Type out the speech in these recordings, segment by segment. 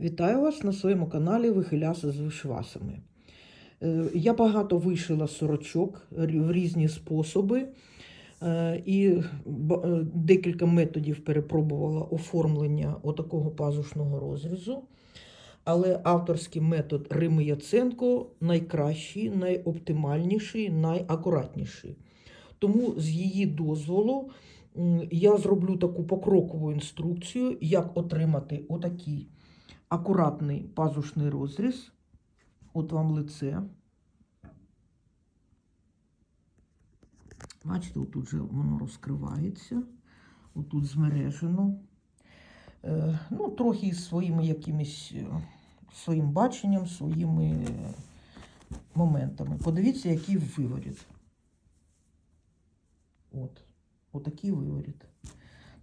Вітаю вас на своєму каналі Вихиляса з вишивасами. Е, Я багато вишила сорочок в різні способи е, і е, декілька методів перепробувала оформлення отакого пазушного розрізу. Але авторський метод Рими Яценко найкращий, найоптимальніший, найакуратніший. Тому з її дозволу я зроблю таку покрокову інструкцію, як отримати отакий акуратний пазушний розріз. От вам лице. Бачите, отут же воно розкривається. Отут змережено. Е, ну, трохи із своїми якимись е, своїм баченням, своїми е, моментами. Подивіться, який виворіт. От. Отакий виворіт.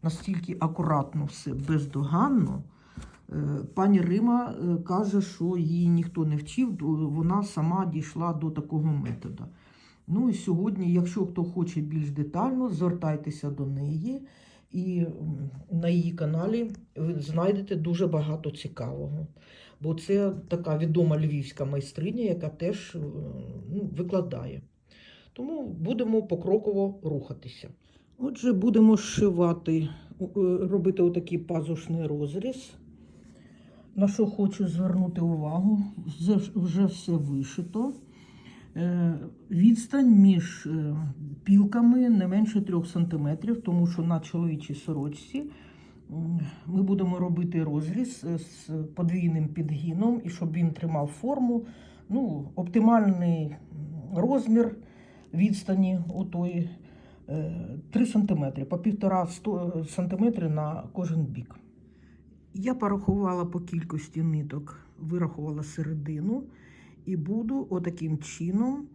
Настільки акуратно все, бездоганно. Е, Пані Рима е, каже, що її ніхто не вчив, вона сама дійшла до такого методу. Ну і сьогодні, якщо хто хоче більш детально, звертайтеся до неї. І на її каналі ви знайдете дуже багато цікавого. Бо це така відома львівська майстриня, яка теж е, ну, викладає. Тому будемо покроково рухатися. Отже, будемо зшивати, е, робити отакий пазушний розріз. На що хочу звернути увагу, вже, все вишито. Е, Відстань між е, пілками не менше 3 см, тому що на чоловічій сорочці ми будемо робити розріз е, з подвійним підгином, і щоб він тримав форму. Ну, оптимальний розмір відстані отої е, 3 см, по 1,5 см на кожен бік. Я порахувала по кількості ниток, вирахувала середину і буду отаким чином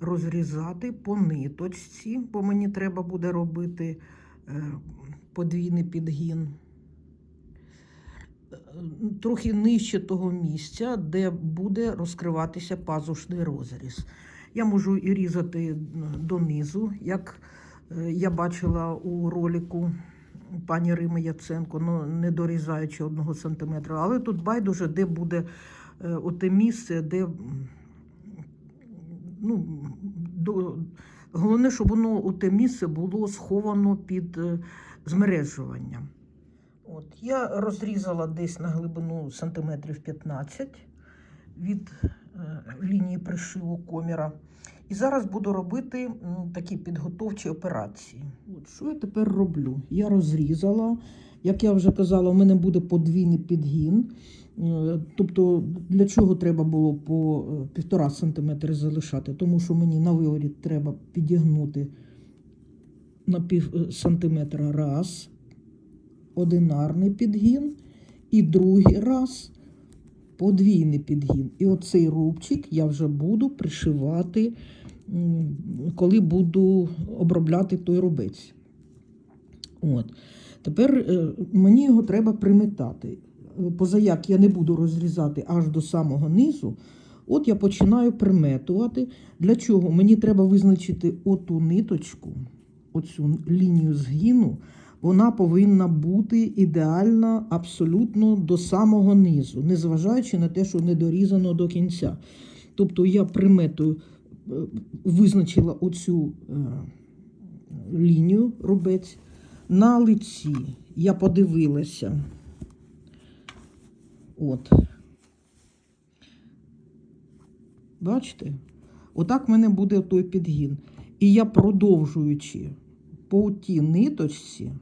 розрізати по ниточці, бо мені треба буде робити е, подвійний підгін. Е, Трохи нижче того місця, де буде розкриватися пазушний розріз. Я можу і різати донизу, як е, я бачила у ролику пані Рими Яценко, ну не дорізаючи одного сантиметра. Але тут байдуже, де буде е, оте місце, де ну, до, головне, щоб воно оте місце було сховано під е, змережуванням. От, я розрізала десь на глибину сантиметрів 15 від е, лінії пришиву коміра. І зараз буду робити такі підготовчі операції. От, що я тепер роблю? Я розрізала. Як я вже казала, у мене буде подвійний підгін. Е, Тобто, для чого треба було по е, півтора сантиметри залишати? Тому що мені на виворіт треба підігнути на пів е, сантиметра раз, одинарний підгін, і другий раз подвійний підгін. І оцей рубчик я вже буду пришивати, коли буду обробляти той рубець. От. Тепер е, мені його треба приметати. Позаяк я не буду розрізати аж до самого низу. От я починаю приметувати. Для чого? Мені треба визначити оту ниточку, оцю лінію згину. Вона повинна бути ідеальна абсолютно до самого низу, незважаючи на те, що не дорізано до кінця. Тобто я приметою е, визначила оцю е, лінію рубець на лиці. Я подивилася. От. Бачите? Отак в мене буде той підгін. І я продовжуючи по тій ниточці,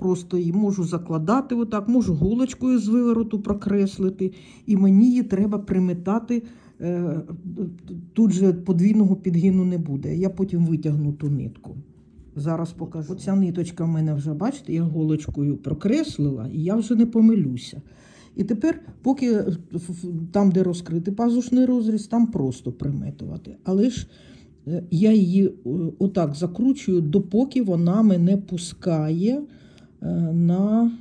просто її можу закладати отак, можу голочкою з вивороту прокреслити, і мені її треба приметати. е, Тут же подвійного підгину не буде. Я потім витягну ту нитку. Зараз покажу. Оця ниточка в мене вже, бачите, я голочкою прокреслила, і я вже не помилюся. І тепер, поки там, де розкритий пазушний розріз, там просто приметувати. Але ж е, я її е, отак закручую, допоки вона мене пускає на,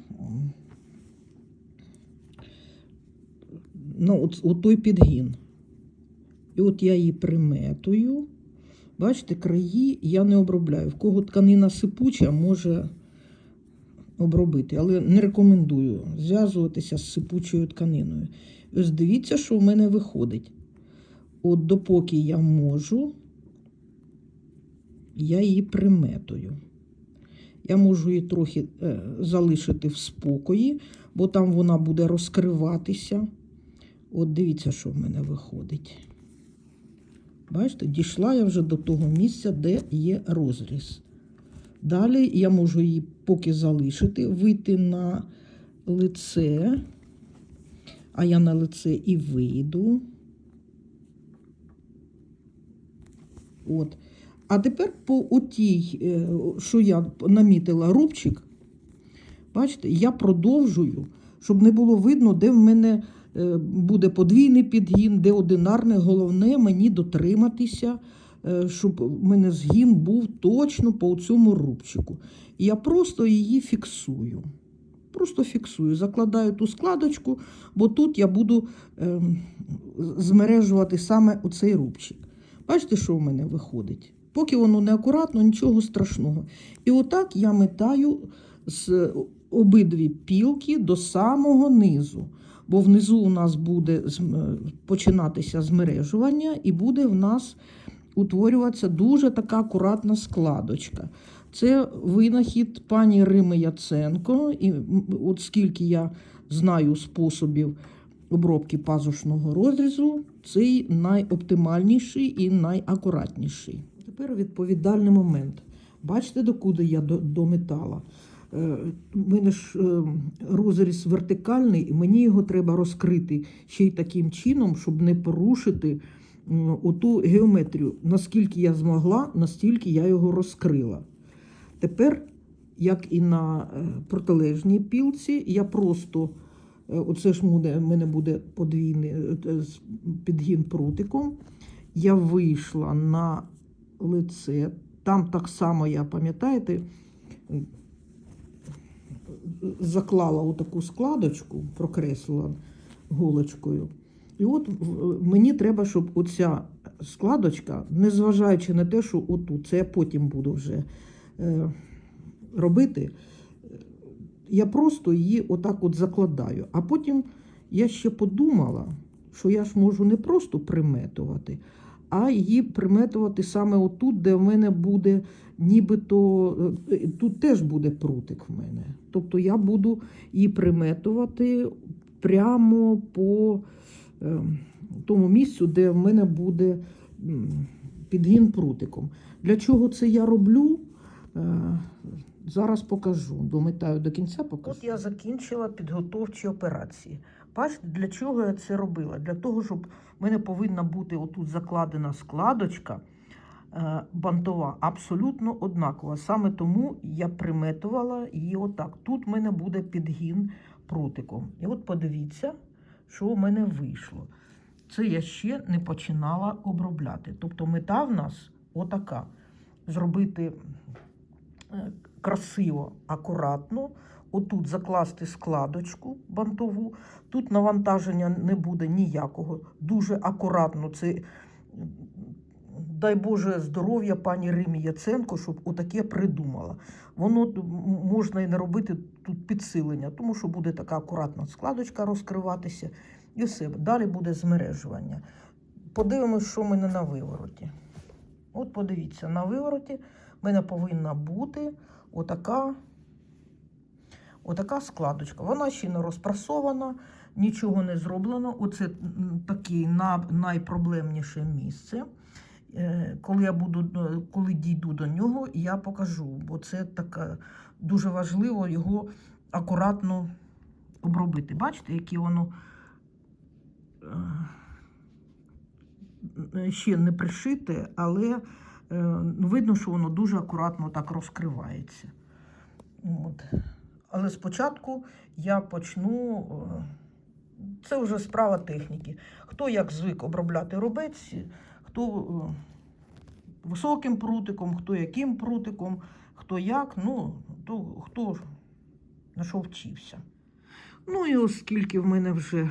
от, от той підгін. І от я її приметую. Бачите, краї я не обробляю. В кого тканина сипуча, може обробити, але не рекомендую зв'язуватися з сипучою тканиною. Ось дивіться, що в мене виходить. От допоки я можу, я її приметую. Я можу її трохи е, залишити в спокої, бо там вона буде розкриватися. От дивіться, що в мене виходить. Бачите, дійшла я вже до того місця, де є розріз. Далі я можу її поки залишити, вийти на лице, а я на лице і вийду. От. А тепер по отій, е, що я намітила рубчик, бачите, я продовжую, щоб не було видно, де в мене е, буде подвійний підгін, де одинарне. Головне мені дотриматися, е, щоб в мене згін був точно по цьому рубчику. Я просто її фіксую. Просто фіксую, закладаю ту складочку, бо тут я буду змережувати саме оцей рубчик. Бачите, що в мене виходить? Поки воно не акуратно, нічого страшного. І отак я метаю з обидві пілки до самого низу. Бо внизу у нас буде починатися змережування, і буде в нас утворюватися дуже така акуратна складочка. Це винахід пані Рими Яценко. І от скільки я знаю способів обробки пазушного розрізу, цей найоптимальніший і найакуратніший. Тепер відповідальний момент. Бачите, докуди я до, до метала? Е, У мене ж е, розріз вертикальний, і мені його треба розкрити ще й таким чином, щоб не порушити оту геометрію. Наскільки я змогла, настільки я його розкрила. Тепер, як і на е, протилежній пілці, я просто оце ж в мене буде подвійний підгін прутиком. Я вийшла на лице. Там так само, я пам'ятаєте, заклала отаку складочку, прокреслила голочкою. І от мені треба, щоб оця складочка, незважаючи на те, що отут, це я потім буду вже е, робити, я просто її отак от закладаю. А потім я ще подумала, що я ж можу не просто приметувати, а її приметувати саме отут, де в мене буде нібито е, тут теж буде прутик в мене. Тобто я буду її приметувати прямо по е, тому місцю, де в мене буде підгін прутиком. Для чого це я роблю? Е, Зараз покажу. Дометаю до кінця покажу. От я закінчила підготовчі операції. Бачите, для чого я це робила? Для того, щоб в мене повинна бути отут закладена складочка е, бантова, абсолютно однакова. Саме тому я приметувала її отак. Тут в мене буде підгін прутиком. І от подивіться, що в мене вийшло. Це я ще не починала обробляти. Тобто мета в нас отака: зробити е, красиво, акуратно. Отут закласти складочку бантову. Тут навантаження не буде ніякого. Дуже акуратно. Це, дай Боже, здоров'я пані Римі Яценко, щоб отаке придумала. Воно можна і не робити тут підсилення, тому що буде така акуратна складочка розкриватися. І все. Далі буде змережування. Подивимось, що в мене на вивороті. От подивіться, на вивороті в мене повинна бути отака, отака складочка. Вона ще не розпрасована, нічого не зроблено. Оце таке найпроблемніше місце. Е, Коли я буду, е, коли дійду до нього, я покажу, бо це таке дуже важливо його акуратно обробити. Бачите, яке воно е, ще не пришите, але видно, що воно дуже акуратно так розкривається. От. Але спочатку я почну. е, Це вже справа техніки. Хто як звик обробляти рубець, хто е, високим прутиком, хто яким прутиком, хто як, ну, то хто на що вчився. Ну і оскільки в мене вже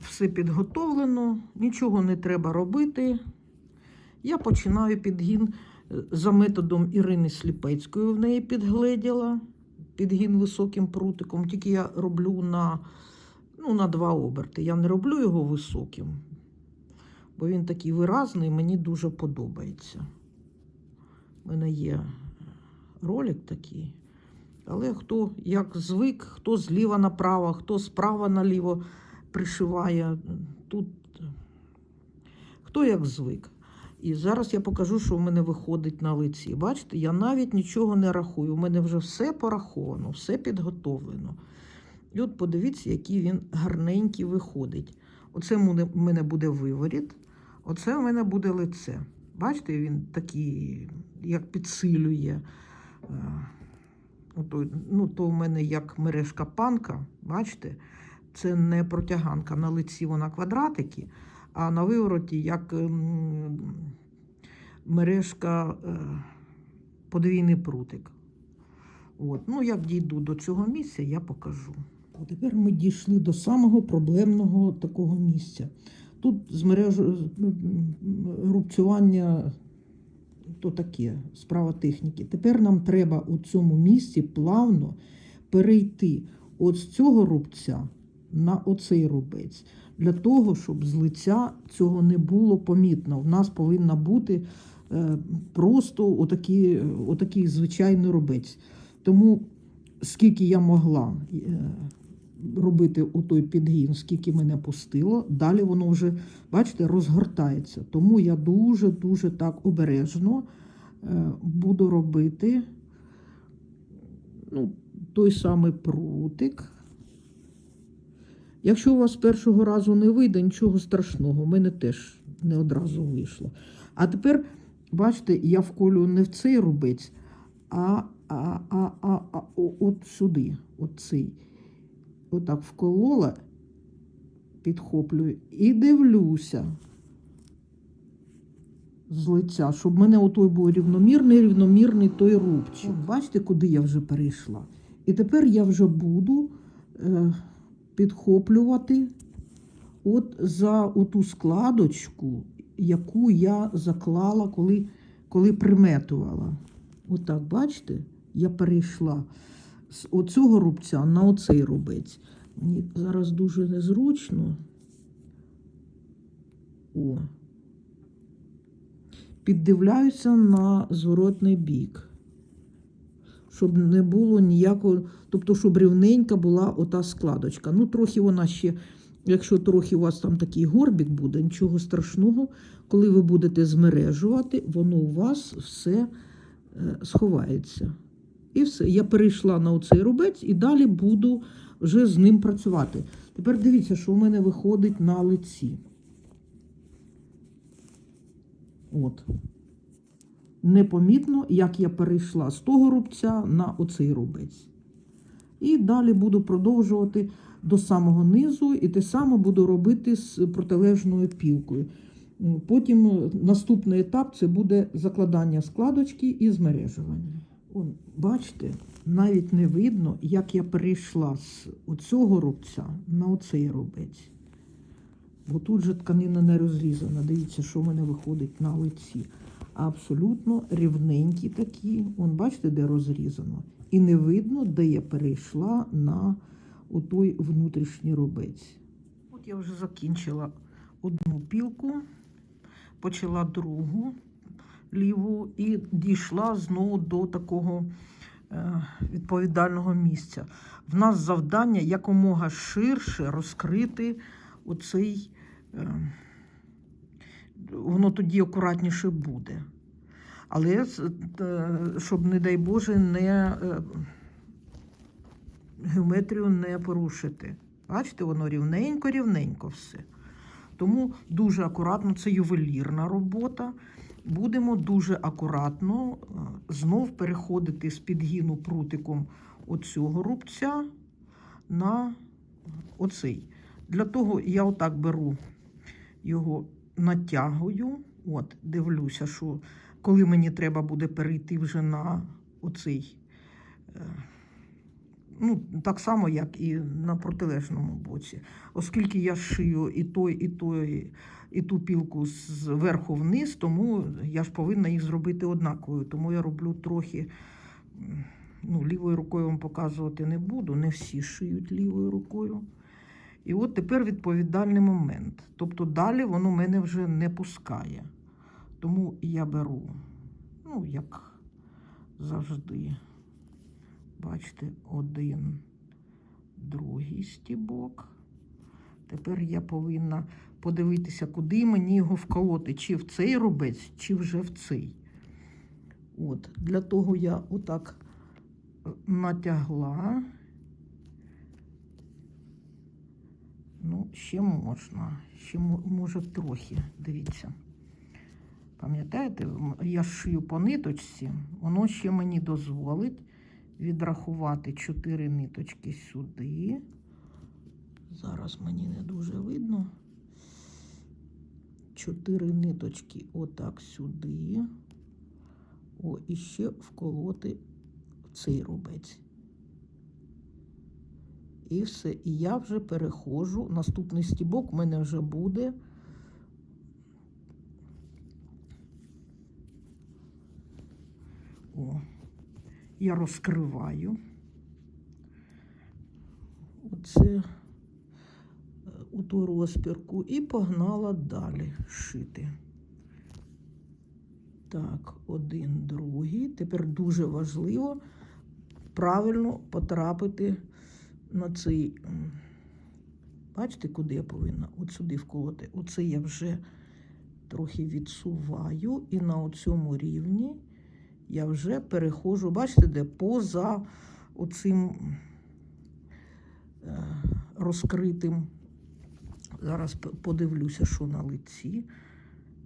все підготовлено, нічого не треба робити, я починаю підгін е, за методом Ірини Сліпецької, в неї підгледіла. Підгін високим прутиком, тільки я роблю на, ну, на два оберти. Я не роблю його високим, бо він такий виразний, мені дуже подобається. У мене є ролик такий. Але хто як звик, хто зліва направо, хто справа наліво пришиває, тут хто як звик. І зараз я покажу, що в мене виходить на лиці. Бачите, я навіть нічого не рахую. У мене вже все пораховано, все підготовлено. І от подивіться, який він гарненький виходить. Оце в мене буде виворіт, оце в мене буде лице. Бачите, він такий, як підсилює. е, ну, то в мене як мережка панка, бачите, це не протяганка. На лиці вона квадратики, а на вивороті як ем, мережка е, подвійний прутик. От. Ну, як дійду до цього місця, я покажу. А тепер ми дійшли до самого проблемного такого місця. Тут з мережу з- м, м, рубцювання то таке, справа техніки. Тепер нам треба у цьому місці плавно перейти от з цього рубця на оцей рубець. Для того, щоб з лиця цього не було помітно. У нас повинна бути е, просто отакий, отакий звичайний рубець. Тому скільки я могла е, робити у той підгін, скільки мене пустило, далі воно вже, бачите, розгортається. Тому я дуже-дуже так обережно е, буду робити ну, той самий прутик. Якщо у вас першого разу не вийде, нічого страшного, у мене теж не одразу вийшло. А тепер, бачите, я вколю не в цей рубець, а, а, а, а, а о- от сюди, от цей. Отак вколола, підхоплюю і дивлюся з лиця, щоб в мене отой був рівномірний, рівномірний той рубчик. От бачите, куди я вже перейшла. І тепер я вже буду е, підхоплювати от за оту складочку, яку я заклала, коли, коли приметувала. Отак, бачите, я перейшла з оцього рубця на оцей рубець. Мені зараз дуже незручно. О. Піддивляюся на зворотний бік. Щоб не було ніякого, тобто, щоб рівненька була ота складочка. Ну, трохи вона ще, якщо трохи у вас там такий горбік буде, нічого страшного, коли ви будете змережувати, воно у вас все е, сховається. І все. Я перейшла на оцей рубець і далі буду вже з ним працювати. Тепер дивіться, що у мене виходить на лиці. От. Непомітно, як я перейшла з того рубця на оцей рубець. І далі буду продовжувати до самого низу, і те саме буду робити з протилежною пілкою. Потім наступний етап це буде закладання складочки і змережування. Он, бачите, навіть не видно, як я перейшла з оцього рубця на оцей рубець. Бо тут же тканина не розрізана. Дивіться, що в мене виходить на лиці. Абсолютно рівненькі такі. Вон, бачите, де розрізано. І не видно, де я перейшла на отой внутрішній рубець. От я вже закінчила одну пілку, почала другу ліву і дійшла знову до такого е, відповідального місця. В нас завдання якомога ширше розкрити оцей, е, воно тоді акуратніше буде. Але е, щоб, не дай Боже, не е, геометрію не порушити. Бачите, воно рівненько-рівненько все. Тому дуже акуратно, це ювелірна робота. Будемо дуже акуратно е, знов переходити з підгіну прутиком оцього рубця на оцей. Для того я отак беру його натягую. От, дивлюся, що коли мені треба буде перейти вже на оцей. е, Ну, так само, як і на протилежному боці. Оскільки я шию і той, і той, і ту пілку зверху вниз, тому я ж повинна їх зробити однаковою. Тому я роблю трохи Ну, лівою рукою вам показувати не буду, не всі шиють лівою рукою. І от тепер відповідальний момент. Тобто далі воно мене вже не пускає. Тому я беру, ну, як завжди, бачите, один, другий стібок. Тепер я повинна подивитися, куди мені його вколоти, чи в цей рубець, чи вже в цей. От, для того я отак е, натягла. Ну, ще можна, ще може трохи, дивіться. Пам'ятаєте, я шию по ниточці, воно ще мені дозволить відрахувати 4 ниточки сюди. Зараз мені не дуже видно. Чотири ниточки отак сюди. О, і ще вколоти в цей рубець. І все. І я вже переходжу. Наступний стібок у мене вже буде. О, я розкриваю. Оце е, у ту розпірку і погнала далі шити. Так, один, другий. Тепер дуже важливо правильно потрапити на цей. Бачите, куди я повинна? От сюди вколоти. Оце я вже трохи відсуваю, і на цьому рівні я вже переходжу, бачите, де поза оцим е, розкритим. Зараз подивлюся, що на лиці.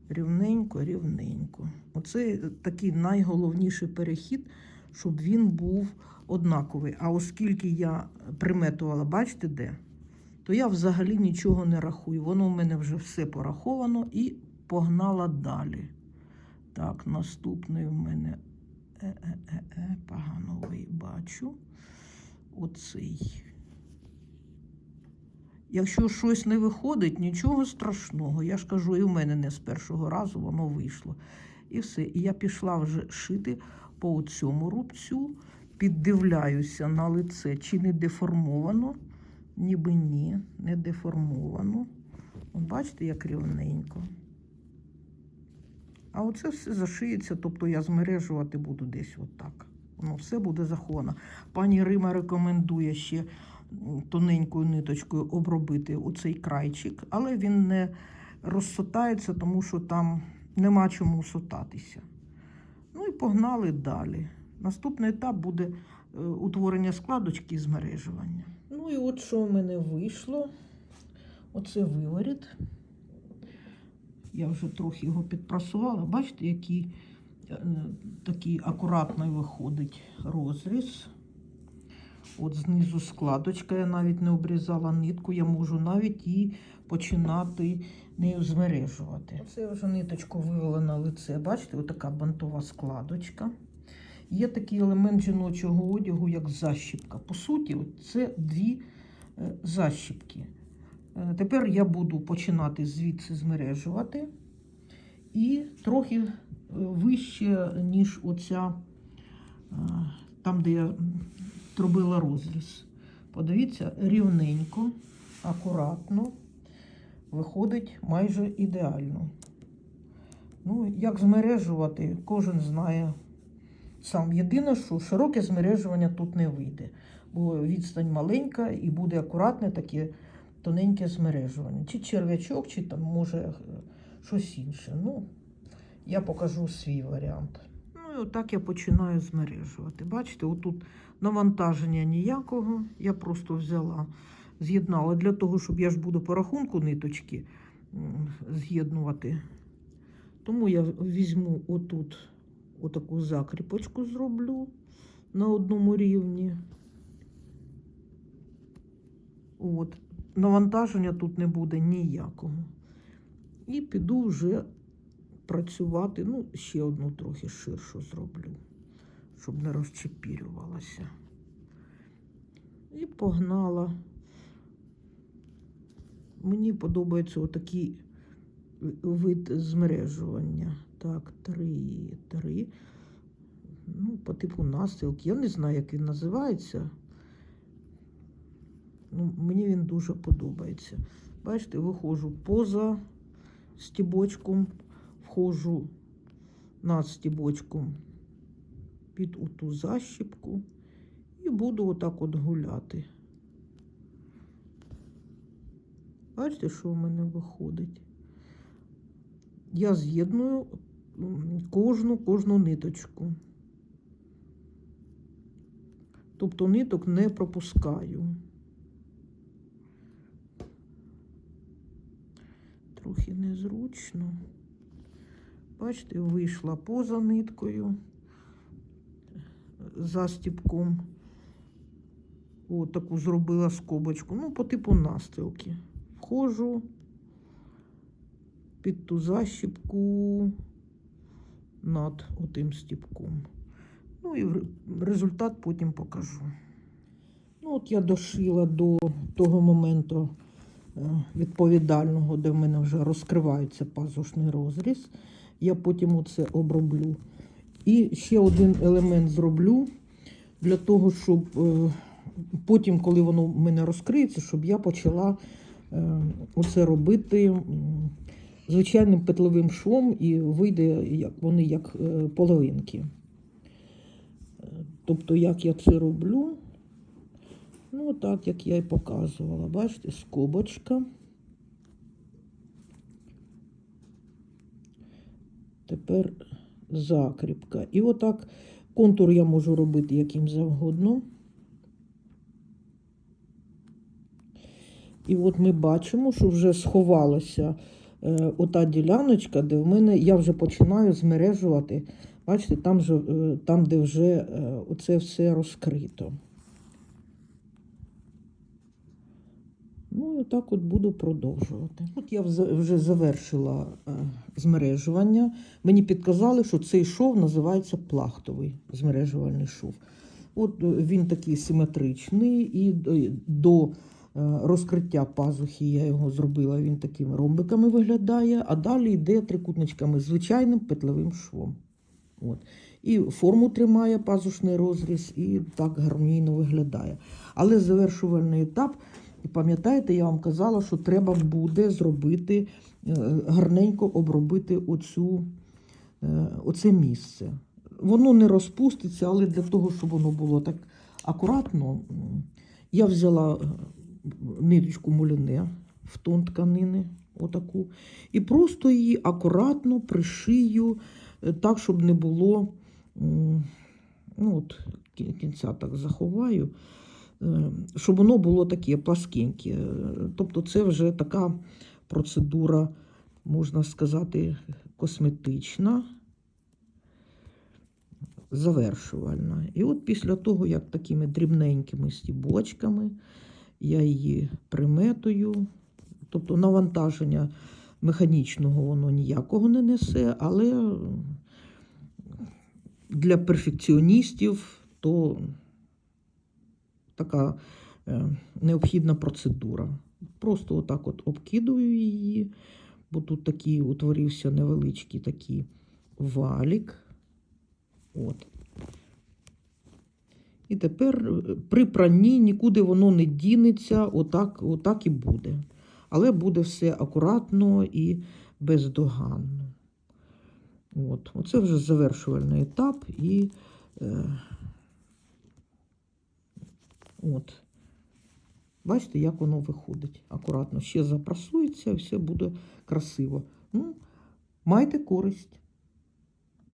Рівненько, рівненько. Оце такий найголовніший перехід, щоб він був однаковий. А оскільки я приметувала, бачите де, то я взагалі нічого не рахую. Воно в мене вже все пораховано і погнала далі. Так, наступний в мене е-е-е, погано бачу. Оцей. Якщо щось не виходить, нічого страшного. Я ж кажу, і в мене не з першого разу воно вийшло. І все. І я пішла вже шити по цьому рубцю, піддивляюся на лице, чи не деформовано. Ніби ні, не деформовано. Бачите, як рівненько. А оце все зашиється, тобто я змережувати буду десь отак. Воно все буде заховано. Пані Рима рекомендує ще тоненькою ниточкою обробити оцей крайчик, але він не розсотається, тому що там нема чому сотатися. Ну і погнали далі. Наступний етап буде е, утворення складочки і змережування. Ну і от що в мене вийшло. Оце виворіт. Я вже трохи його підпрасувала. Бачите, який е, такий акуратний виходить розріз. От знизу складочка, я навіть не обрізала нитку, я можу навіть її починати нею змережувати. Оце я вже ниточку вивела на лице. Бачите, отака бантова складочка. Є такий елемент жіночого одягу, як защіпка. По суті, це дві е, защіпки. Е, Тепер я буду починати звідси змережувати. І трохи е, вище, ніж оця, там, де я зробила розріз. Подивіться, рівненько, акуратно, виходить майже ідеально. Ну, як змережувати, кожен знає сам. Єдине, що широке змережування тут не вийде, бо відстань маленька і буде акуратне таке тоненьке змережування. Чи черв'ячок, чи там може щось інше. Ну, я покажу свій варіант. І отак я починаю змережувати. Бачите, отут навантаження ніякого. Я просто взяла, з'єднала для того, щоб я ж буду по рахунку ниточки з'єднувати. Тому я візьму отут отаку закріпочку зроблю на одному рівні. От. Навантаження тут не буде ніякого. І піду вже працювати. Ну, ще одну трохи ширшу зроблю, щоб не розчепірювалася. І погнала. Мені подобається отакий вид змережування. Так, три, три. ну, по типу настилки. Я не знаю, як він називається. Ну, мені він дуже подобається. Бачите, виходжу поза стібочком, входжу над стібочком під оту защіпку і буду отак от гуляти. Бачите, що в мене виходить? Я з'єдную кожну кожну ниточку. Тобто ниток не пропускаю. Трохи незручно. Бачите, вийшла поза ниткою застіпком. О, таку зробила скобочку. Ну, по типу настилки. Входжу під ту защіпку над отим стіпком. Ну і результат потім покажу. Ну, от я дошила до того моменту е, відповідального, де в мене вже розкривається пазушний розріз. Я потім оце оброблю. І ще один елемент зроблю для того, щоб е, потім, коли воно в мене розкриється, щоб я почала е, оце робити звичайним петлевим швом і вийде вони як е, половинки. Тобто, як я це роблю, ну так, як я і показувала. Бачите, скобочка. Тепер закріпка. І отак контур я можу робити яким завгодно. І от ми бачимо, що вже сховалася е, ота діляночка, де в мене я вже починаю змережувати. Бачите, там, же, е, там де вже е, оце все розкрито. Ну, і так от буду продовжувати. От я вже завершила е, змережування. Мені підказали, що цей шов називається плахтовий змережувальний шов. От е, він такий симетричний, і до- до е, розкриття пазухи я його зробила. Він такими ромбиками виглядає, а далі йде трикутничками звичайним петлевим швом. От. І форму тримає пазушний розріз, і так гармонійно виглядає. Але завершувальний етап, і пам'ятаєте, я вам казала, що треба буде зробити е, гарненько обробити оцю, е, оце місце. Воно не розпуститься, але для того, щоб воно було так акуратно, я взяла е, ниточку муліне в тон тканини, отаку, і просто її акуратно пришию так, щоб не було. Ну, от кінця так заховаю, щоб воно було таке пласкеньке. Е, Тобто, це вже така процедура, можна сказати, косметична, завершувальна. І от після того, як такими дрібненькими стібочками я її приметую, тобто навантаження механічного воно ніякого не несе, але для перфекціоністів то така е, необхідна процедура. Просто отак от обкидую її, бо тут такий утворився невеличкий такий валік. От. І тепер е, при пранні нікуди воно не дінеться, отак, отак і буде. Але буде все акуратно і бездоганно. От. Оце вже завершувальний етап і е, от. Бачите, як воно виходить. Акуратно ще запрасується все буде красиво. Ну, майте користь.